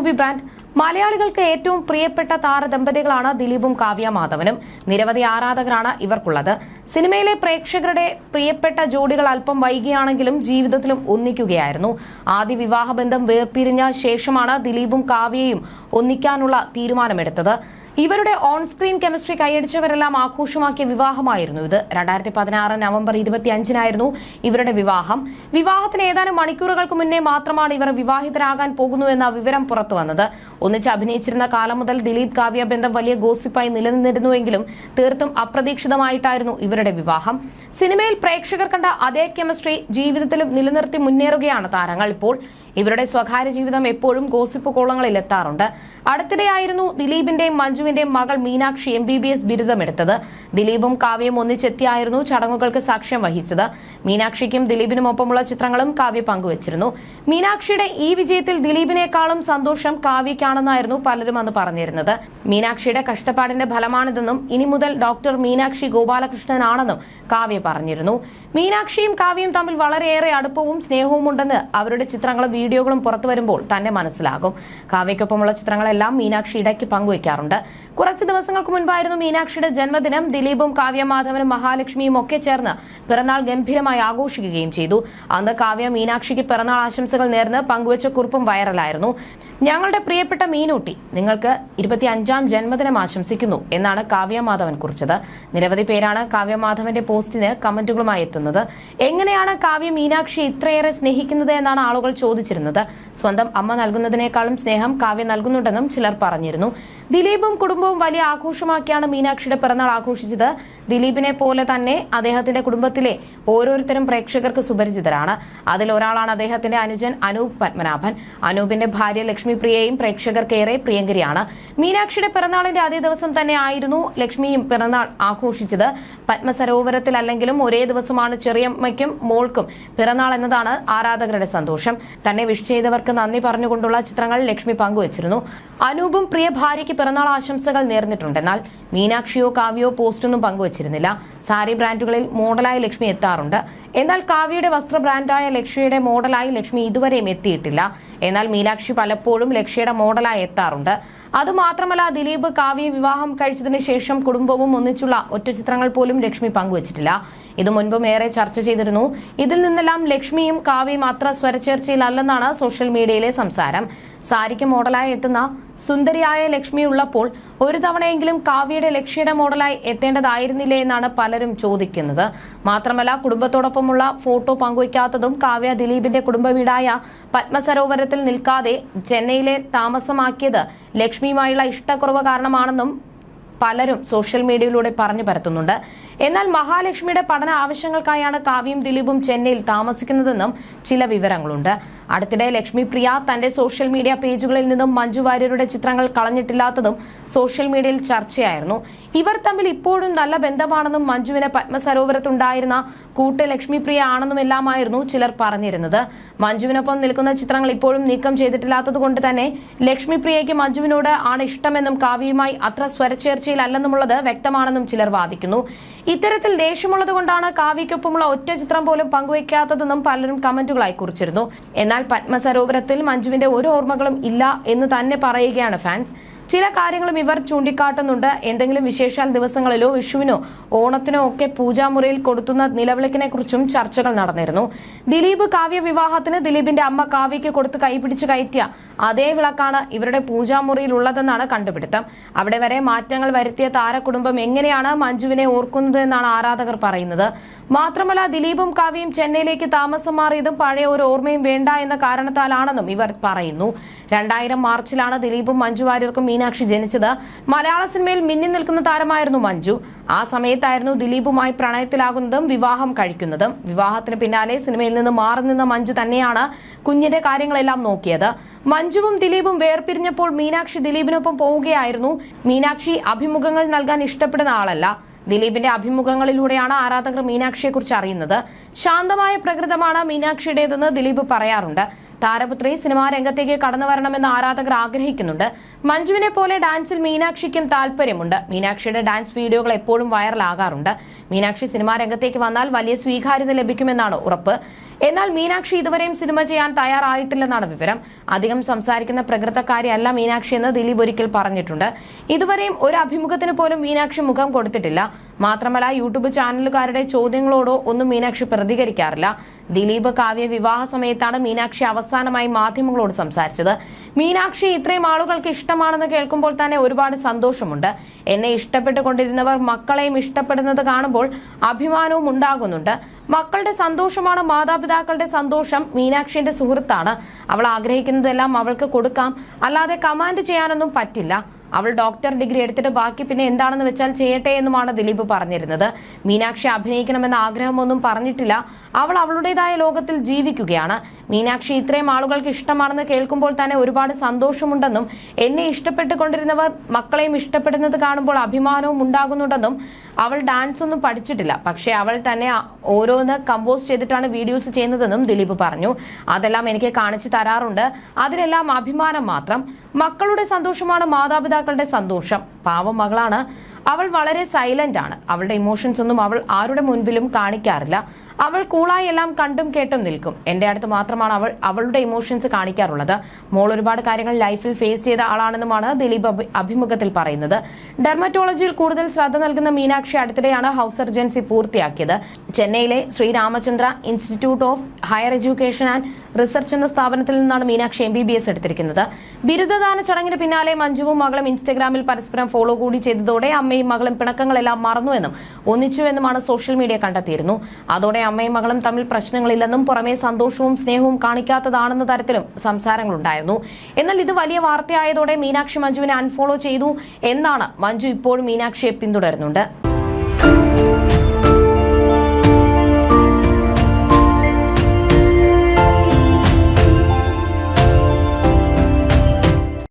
Movie brand മലയാളികൾക്ക് ഏറ്റവും പ്രിയപ്പെട്ട താരദമ്പതികളാണ് ദിലീപും കാവ്യ മാധവനും. നിരവധി ആരാധകരാണ് ഇവർക്കുള്ളത്. സിനിമയിലെ പ്രേക്ഷകരുടെ പ്രിയപ്പെട്ട ജോഡികൾ അല്പം വൈകിയാണെങ്കിലും ജീവിതത്തിലും ഒന്നിക്കുകയായിരുന്നു. ആദ്യ വിവാഹബന്ധം വേർപിരിഞ്ഞ ശേഷമാണ് ദിലീപും കാവ്യയും ഒന്നിക്കാനുള്ള തീരുമാനമെടുത്തത്. ഇവരുടെ ഓൺ സ്ക്രീൻ കെമിസ്ട്രി കൈയടിച്ചവരെല്ലാം ആഘോഷമാക്കിയ വിവാഹമായിരുന്നു ഇത്. രണ്ടായിരത്തി പതിനാറ് നവംബർ ഇരുപത്തി അഞ്ചിനായിരുന്നു ഇവരുടെ വിവാഹം. വിവാഹത്തിന് ഏതാനും മണിക്കൂറുകൾക്ക് മുന്നേ മാത്രമാണ് ഇവർ വിവാഹിതരാകാൻ പോകുന്നു എന്ന വിവരം പുറത്തു വന്നത്. ഒന്നിച്ച് അഭിനയിച്ചിരുന്ന കാലം മുതൽ ദിലീപ് കാവ്യ ബന്ധം വലിയ ഗോസിപ്പായി നിലനിന്നിരുന്നുവെങ്കിലും തീർത്തും അപ്രതീക്ഷിതമായിട്ടായിരുന്നു ഇവരുടെ വിവാഹം. സിനിമയിൽ പ്രേക്ഷകർ കണ്ട അതേ കെമിസ്ട്രി ജീവിതത്തിലും നിലനിർത്തി മുന്നേറുകയാണ് താരങ്ങൾ ഇപ്പോൾ. ഇവരുടെ സ്വകാര്യ ജീവിതം എപ്പോഴും ഗോസിപ്പ് കോളങ്ങളിൽ എത്താറുണ്ട്. അടുത്തിടെയായിരുന്നു ദിലീപിന്റെയും മഞ്ജുവിന്റെയും മകൾ Meenakshi M B B S ബിരുദമെടുത്തത്. ദിലീപും കാവ്യയും ഒന്നിച്ചെത്തിയായിരുന്നു ചടങ്ങുകൾക്ക് സാക്ഷ്യം വഹിച്ചത്. മീനാക്ഷിക്കും ദിലീപിനുമൊപ്പമുള്ള ചിത്രങ്ങളും കാവ്യ പങ്കുവച്ചിരുന്നു. മീനാക്ഷിയുടെ ഈ വിജയത്തിൽ ദിലീപിനേക്കാളും സന്തോഷം കാവ്യയ്ക്കാണെന്നായിരുന്നു പലരും അന്ന് പറഞ്ഞിരുന്നത്. മീനാക്ഷിയുടെ കഷ്ടപ്പാടിന്റെ ഫലമാണിതെന്നും ഇനി മുതൽ ഡോക്ടർ മീനാക്ഷി ഗോപാലകൃഷ്ണനാണെന്നും കാവ്യ പറഞ്ഞിരുന്നു. മീനാക്ഷിയും കാവ്യയും തമ്മിൽ വളരെയേറെ അടുപ്പവും സ്നേഹവും ഉണ്ടെന്ന് അവരുടെ ചിത്രങ്ങളും വീഡിയോകളും പുറത്തു വരുമ്പോൾ തന്നെ മനസ്സിലാകും. കാവ്യയ്ക്കൊപ്പമുള്ള ചിത്രങ്ങളെല്ലാം മീനാക്ഷി ഇടയ്ക്ക് പങ്കുവയ്ക്കാറുണ്ട്. കുറച്ച് ദിവസങ്ങൾക്ക് മുൻപായിരുന്നു മീനാക്ഷിയുടെ ജന്മദിനം. ദിലീപും കാവ്യ മാധവനും മഹാലക്ഷ്മിയും ഒക്കെ ചേർന്ന് പിറന്നാൾ ഗംഭീരമായി ആഘോഷിക്കുകയും ചെയ്തു. അന്ന് കാവ്യ മീനാക്ഷിക്ക് പിറന്നാൾ ആശംസകൾ നേർന്ന് പങ്കുവച്ച കുറിപ്പും വൈറലായിരുന്നു. ഞങ്ങളുടെ പ്രിയപ്പെട്ട മീനൂട്ടി നിങ്ങൾക്ക് ഇരുപത്തി അഞ്ചാം ജന്മദിനം ആശംസിക്കുന്നു എന്നാണ് കാവ്യമാധവൻ കുറിച്ചത്. നിരവധി പേരാണ് കാവ്യമാധവന്റെ പോസ്റ്റിന് കമന്റുകളുമായി എത്തുന്നത്. എങ്ങനെയാണ് കാവ്യ മീനാക്ഷി ഇത്രയേറെ സ്നേഹിക്കുന്നത് എന്നാണ് ആളുകൾ ചോദിച്ചിരുന്നത്. സ്വന്തം അമ്മ നൽകുന്നതിനേക്കാളും സ്നേഹം കാവ്യ നൽകുന്നുണ്ടെന്നും ചിലർ പറഞ്ഞിരുന്നു. ദിലീപും കുടുംബവും വലിയ ആഘോഷമാക്കിയാണ് മീനാക്ഷിയുടെ പിറന്നാൾ ആഘോഷിച്ചത്. ദിലീപിനെ പോലെ തന്നെ അദ്ദേഹത്തിന്റെ കുടുംബത്തിലെ ഓരോരുത്തരും പ്രേക്ഷകർക്ക് സുപരിചിതരാണ്. അതിൽ ഒരാളാണ് അദ്ദേഹത്തിന്റെ അനുജൻ അനൂപ് പത്മനാഭൻ. അനൂപിന്റെ ഭാര്യ ലക്ഷ്മിപ്രിയയും പ്രേക്ഷകർക്ക് ഏറെ പ്രിയങ്കരിയാണ്. മീനാക്ഷിയുടെ പിറന്നാളിന്റെ അതേ ദിവസം തന്നെ ആയിരുന്നു ലക്ഷ്മിയും പിറന്നാൾ ആഘോഷിച്ചത്. പത്മസരോവരത്തിൽ അല്ലെങ്കിലും ഒരേ ദിവസമാണ് ചെറിയമ്മയ്ക്കും മോൾക്കും പിറന്നാൾ എന്നതാണ് ആരാധകരുടെ സന്തോഷം. തന്നെ വിഷ് ചെയ്തവർക്ക് നന്ദി പറഞ്ഞുകൊണ്ടുള്ള ചിത്രങ്ങൾ ലക്ഷ്മി പങ്കുവച്ചിരുന്നു. അനൂപും പ്രിയ ഭാര്യയ്ക്ക് പിറന്നാൾ ആശംസകൾ നേർന്നിട്ടുണ്ടെന്നാൽ മീനാക്ഷിയോ കാവ്യയോ പോസ്റ്റൊന്നും പങ്കുവച്ചിരുന്നില്ല. സാരി ബ്രാൻഡുകളിൽ മോഡലായ ലക്ഷ്മി എത്താറുണ്ട്. എന്നാൽ കാവ്യയുടെ വസ്ത്ര ബ്രാൻഡായ ലക്ഷ്മിയുടെ മോഡലായി ലക്ഷ്മി ഇതുവരെയും എത്തിയിട്ടില്ല. എന്നാൽ മീനാക്ഷി പലപ്പോഴും ലക്ഷ്യയുടെ മോഡലായി എത്താറുണ്ട്. അതുമാത്രമല്ല ദിലീപ് കാവ്യ വിവാഹം കഴിച്ചതിന് ശേഷം കുടുംബവും ഒന്നിച്ചുള്ള ഒറ്റ ചിത്രങ്ങൾ പോലും ലക്ഷ്മി പങ്കുവച്ചിട്ടില്ല. ഇത് മുൻപും ഏറെ ചർച്ച ചെയ്തിരുന്നു. ഇതിൽ നിന്നെല്ലാം ലക്ഷ്മിയും കാവ്യയും അത്ര സ്വരചേർച്ചയിലല്ലെന്നാണ് സോഷ്യൽ മീഡിയയിലെ സംസാരം. സാരിക്ക് മോഡലായി എത്തുന്ന സുന്ദരിയായ ലക്ഷ്മി ഉള്ളപ്പോൾ ഒരു തവണയെങ്കിലും കാവ്യയുടെ ലക്ഷ്യയുടെ മോഡലായി എത്തേണ്ടതായിരുന്നില്ലേ എന്നാണ് പലരും ചോദിക്കുന്നത്. മാത്രമല്ല കുടുംബത്തോടൊപ്പമുള്ള ഫോട്ടോ പങ്കുവയ്ക്കാത്തതും കാവ്യ ദിലീപിന്റെ കുടുംബ വീടായ പത്മസരോവരത്തിൽ നിൽക്കാതെ ചെന്നൈയിലെ താമസമാക്കിയത് ലക്ഷ്മിയുമായുള്ള ഇഷ്ടക്കുറവ് കാരണമാണെന്നും പലരും സോഷ്യൽ മീഡിയയിലൂടെ പറഞ്ഞു പരത്തുന്നുണ്ട്. എന്നാൽ മഹാലക്ഷ്മിയുടെ പഠന ആവശ്യങ്ങൾക്കായാണ് കാവ്യയും ദിലീപും ചെന്നൈയിൽ താമസിക്കുന്നതെന്നും ചില വിവരങ്ങളുണ്ട്. അടുത്തിടെ ലക്ഷ്മി പ്രിയ തന്റെ സോഷ്യൽ മീഡിയ പേജുകളിൽ നിന്നും മഞ്ജു വാര്യരുടെ ചിത്രങ്ങൾ കളഞ്ഞിട്ടില്ലാത്തതും സോഷ്യൽ മീഡിയയിൽ ചർച്ചയായിരുന്നു. ഇവർ തമ്മിൽ ഇപ്പോഴും നല്ല ബന്ധമാണെന്നും മഞ്ജുവിന് പത്മസരോവരത്തുണ്ടായിരുന്ന കൂട്ട് ലക്ഷ്മി പ്രിയ ആണെന്നുമെല്ലാമായിരുന്നു ചിലർ പറഞ്ഞിരുന്നത്. മഞ്ജുവിനൊപ്പം നിൽക്കുന്ന ചിത്രങ്ങൾ ഇപ്പോഴും നീക്കം ചെയ്തിട്ടില്ലാത്തതുകൊണ്ട് തന്നെ ലക്ഷ്മി പ്രിയയ്ക്ക് മഞ്ജുവിനോട് ആണ് ഇഷ്ടമെന്നും കാവ്യയുമായി അത്ര സ്വരച്ചേർച്ചയിലല്ലെന്നുമുള്ളത് വ്യക്തമാണെന്നും ചിലർ വാദിക്കുന്നു. ഇത്തരത്തിൽ ദേഷ്യമുള്ളതുകൊണ്ടാണ് കാവ്യയ്ക്കൊപ്പമുള്ള ഒറ്റ ചിത്രം പോലും പങ്കുവയ്ക്കാത്തതെന്നും പലരും കമന്റുകളായി കുറിച്ചിരുന്നു. എന്നാൽ പത്മസരോവരത്തിൽ മഞ്ജുവിന്റെ ഒരു ഓർമ്മകളും ഇല്ല എന്ന് തന്നെ പറയുകയാണ് ഫാൻസ്. ചില കാര്യങ്ങളും ഇവർ ചൂണ്ടിക്കാട്ടുന്നുണ്ട്. എന്തെങ്കിലും വിശേഷാൽ ദിവസങ്ങളിലോ വിഷുവിനോ ഓണത്തിനോ ഒക്കെ പൂജാമുറിയിൽ കൊടുത്തുന്ന നിലവിളക്കിനെ കുറിച്ചും ചർച്ചകൾ നടന്നിരുന്നു. ദിലീപ് കാവ്യ വിവാഹത്തിന് ദിലീപിന്റെ അമ്മ കാവ്യയ്ക്ക് കൊടുത്ത് കൈപിടിച്ച് കയറ്റിയ അതേ വിളക്കാണ് ഇവരുടെ പൂജാമുറിയിൽ ഉള്ളതെന്നാണ് കണ്ടുപിടുത്തം. അവിടെ വരെ മാറ്റങ്ങൾ വരുത്തിയ താരകുടുംബം എങ്ങനെയാണ് മഞ്ജുവിനെ ഓർക്കുന്നത് എന്നാണ് ആരാധകർ പറയുന്നത്. മാത്രമല്ല ദിലീപും കാവ്യയും ചെന്നൈയിലേക്ക് താമസം മാറിയതും പഴയ ഒരു ഓർമ്മയും വേണ്ട എന്ന കാരണത്താലാണെന്നും ഇവർ പറയുന്നു. രണ്ടായിരം മാർച്ചിലാണ് ദിലീപും മഞ്ജു വാര്യർക്കും മീനാക്ഷി ജനിച്ചത് മലയാള സിനിമയിൽ മിന്നി നിൽക്കുന്ന താരമായിരുന്നു മഞ്ജു. ആ സമയത്തായിരുന്നു ദിലീപുമായി പ്രണയത്തിലാകുന്നതും വിവാഹം കഴിക്കുന്നതും. വിവാഹത്തിന് പിന്നാലെ സിനിമയിൽ നിന്ന് മാറി നിന്ന മഞ്ജു തന്നെയാണ് കുഞ്ഞിന്റെ കാര്യങ്ങളെല്ലാം നോക്കിയത്. മഞ്ജുവും ദിലീപും വേർപിരിഞ്ഞപ്പോൾ മീനാക്ഷി ദിലീപിനൊപ്പം പോവുകയായിരുന്നു. മീനാക്ഷി അഭിമുഖങ്ങൾ നൽകാൻ ഇഷ്ടപ്പെടുന്ന ആളല്ല. ദിലീപിന്റെ അഭിമുഖങ്ങളിലൂടെയാണ് ആരാധകർ മീനാക്ഷിയെക്കുറിച്ച് അറിയുന്നത്. ശാന്തമായ പ്രകൃതമാണ് മീനാക്ഷിയുടേതെന്ന് ദിലീപ് പറയാറുണ്ട്. താരപുത്രി സിനിമാ രംഗത്തേക്ക് കടന്നു വരണമെന്ന് ആരാധകർ ആഗ്രഹിക്കുന്നുണ്ട്. മഞ്ജുവിനെ പോലെ ഡാൻസിൽ മീനാക്ഷിക്കും താല്പര്യമുണ്ട്. മീനാക്ഷിയുടെ ഡാൻസ് വീഡിയോകൾ എപ്പോഴും വൈറലാകാറുണ്ട്. മീനാക്ഷി സിനിമാ രംഗത്തേക്ക് വന്നാൽ വലിയ സ്വീകാര്യത ലഭിക്കുമെന്നാണ് ഉറപ്പ്. എന്നാൽ മീനാക്ഷി ഇതുവരെയും സിനിമ ചെയ്യാൻ തയ്യാറായിട്ടില്ലെന്നാണ് വിവരം. അധികം സംസാരിക്കുന്ന പ്രകൃതക്കാരിയല്ല മീനാക്ഷി എന്ന് ദിലീപ് ഒരിക്കൽ പറഞ്ഞിട്ടുണ്ട്. ഇതുവരെയും ഒരു അഭിമുഖത്തിന് പോലും മീനാക്ഷി മുഖം കൊടുത്തിട്ടില്ല. മാത്രമല്ല യൂട്യൂബ് ചാനലുകാരുടെ ചോദ്യങ്ങളോടോ ഒന്നും മീനാക്ഷി പ്രതികരിക്കാറില്ല. ദിലീപ് കാവ്യ വിവാഹ സമയത്താണ് മീനാക്ഷി അവസാനമായി മാധ്യമങ്ങളോട് സംസാരിച്ചത്. മീനാക്ഷി ഇത്രയും ആളുകൾക്ക് ഇഷ്ടമാണെന്ന് കേൾക്കുമ്പോൾ തന്നെ ഒരുപാട് സന്തോഷമുണ്ട്. എന്നെ ഇഷ്ടപ്പെട്ടുകൊണ്ടിരുന്നവർ മക്കളെയും ഇഷ്ടപ്പെടുന്നത് കാണുമ്പോൾ അഭിമാനവും ഉണ്ടാകുന്നുണ്ട്. മക്കളുടെ സന്തോഷമാണ് മാതാപിതാക്കളുടെ സന്തോഷം. മീനാക്ഷിന്റെ സുഹൃത്താണ്. അവൾ ആഗ്രഹിക്കുന്നതെല്ലാം അവൾക്ക് കൊടുക്കാം. അല്ലാതെ കമാൻഡ് ചെയ്യാനൊന്നും പറ്റില്ല. അവൾ ഡോക്ടർ ഡിഗ്രി എടുത്തിട്ട് ബാക്കി പിന്നെ എന്താണെന്ന് വെച്ചാൽ ചെയ്യട്ടെ എന്നുമാണ് ദിലീപ് പറഞ്ഞിരുന്നത്. മീനാക്ഷി അഭിനയിക്കണമെന്ന ആഗ്രഹമൊന്നും പറഞ്ഞിട്ടില്ല. അവൾ അവളുടേതായ ലോകത്തിൽ ജീവിക്കുകയാണ്. മീനാക്ഷി ഇത്രയും ആളുകൾക്ക് ഇഷ്ടമാണെന്ന് കേൾക്കുമ്പോൾ തന്നെ ഒരുപാട് സന്തോഷമുണ്ടെന്നും എന്നെ ഇഷ്ടപ്പെട്ടുകൊണ്ടിരുന്നവർ മക്കളെയും ഇഷ്ടപ്പെടുന്നത് കാണുമ്പോൾ അഭിമാനവും ഉണ്ടാകുന്നുണ്ടെന്നും അവൾ ഡാൻസ് ഒന്നും പഠിച്ചിട്ടില്ല. പക്ഷേ അവൾ തന്നെ ഓരോന്ന് കമ്പോസ് ചെയ്തിട്ടാണ് വീഡിയോസ് ചെയ്യുന്നതെന്നും ദിലീപ് പറഞ്ഞു. അതെല്ലാം എനിക്ക് കാണിച്ചു തരാറുണ്ട്. അതിലെല്ലാം അഭിമാനം മാത്രം. മക്കളുടെ സന്തോഷമാണ് മാതാപിതാക്കളുടെ സന്തോഷം. പാവം മകളാണ്. അവൾ വളരെ സൈലന്റ് ആണ്. അവളുടെ ഇമോഷൻസ് ഒന്നും അവൾ ആരുടെ മുൻപിലും കാണിക്കാറില്ല. അവൾ കൂളായി എല്ലാം കണ്ടും കേട്ടും നിൽക്കും. എന്റെ അടുത്ത് മാത്രമാണ് അവൾ അവളുടെ ഇമോഷൻസ് കാണിക്കാറുള്ളത്. മോൾ ഒരുപാട് കാര്യങ്ങൾ ലൈഫിൽ ഫേസ് ചെയ്ത ആളാണെന്നുമാണ് ദിലീപ് അഭിമുഖത്തിൽ പറയുന്നത്. ഡെർമറ്റോളജിയിൽ കൂടുതൽ ശ്രദ്ധ നൽകുന്ന മീനാക്ഷി അടുത്തിടെയാണ് ഹൗസ് സർജൻസി പൂർത്തിയാക്കിയത്. ചെന്നൈയിലെ Sriramachandra institute of higher education and research എന്ന സ്ഥാപനത്തിൽ നിന്നാണ് Meenakshi M B B S എടുത്തിരിക്കുന്നത്. ബിരുദദാന ചടങ്ങിന് പിന്നാലെ മഞ്ജുവും മകളും ഇൻസ്റ്റഗ്രാമിൽ പരസ്പരം ഫോളോ കൂടി ചെയ്തതോടെ അമ്മയും മകളും പിണക്കങ്ങളെല്ലാം മറന്നുവെന്നും ഒന്നിച്ചുവെന്നുമാണ് സോഷ്യൽ മീഡിയ കണ്ടെത്തിയിരുന്നു. അതോടെ അമ്മയും മകളും തമ്മിൽ പ്രശ്നങ്ങളില്ലെന്നും പുറമേ സന്തോഷവും സ്നേഹവും കാണിക്കാത്തതാണെന്ന തരത്തിലും സംസാരങ്ങളുണ്ടായിരുന്നു. എന്നാൽ ഇത് വലിയ വാർത്തയായതോടെ മീനാക്ഷി മഞ്ജുവിനെ അൺഫോളോ ചെയ്തു എന്നാണ് മഞ്ജു ഇപ്പോഴും മീനാക്ഷിയെ പിന്തുടരുന്നുണ്ട്.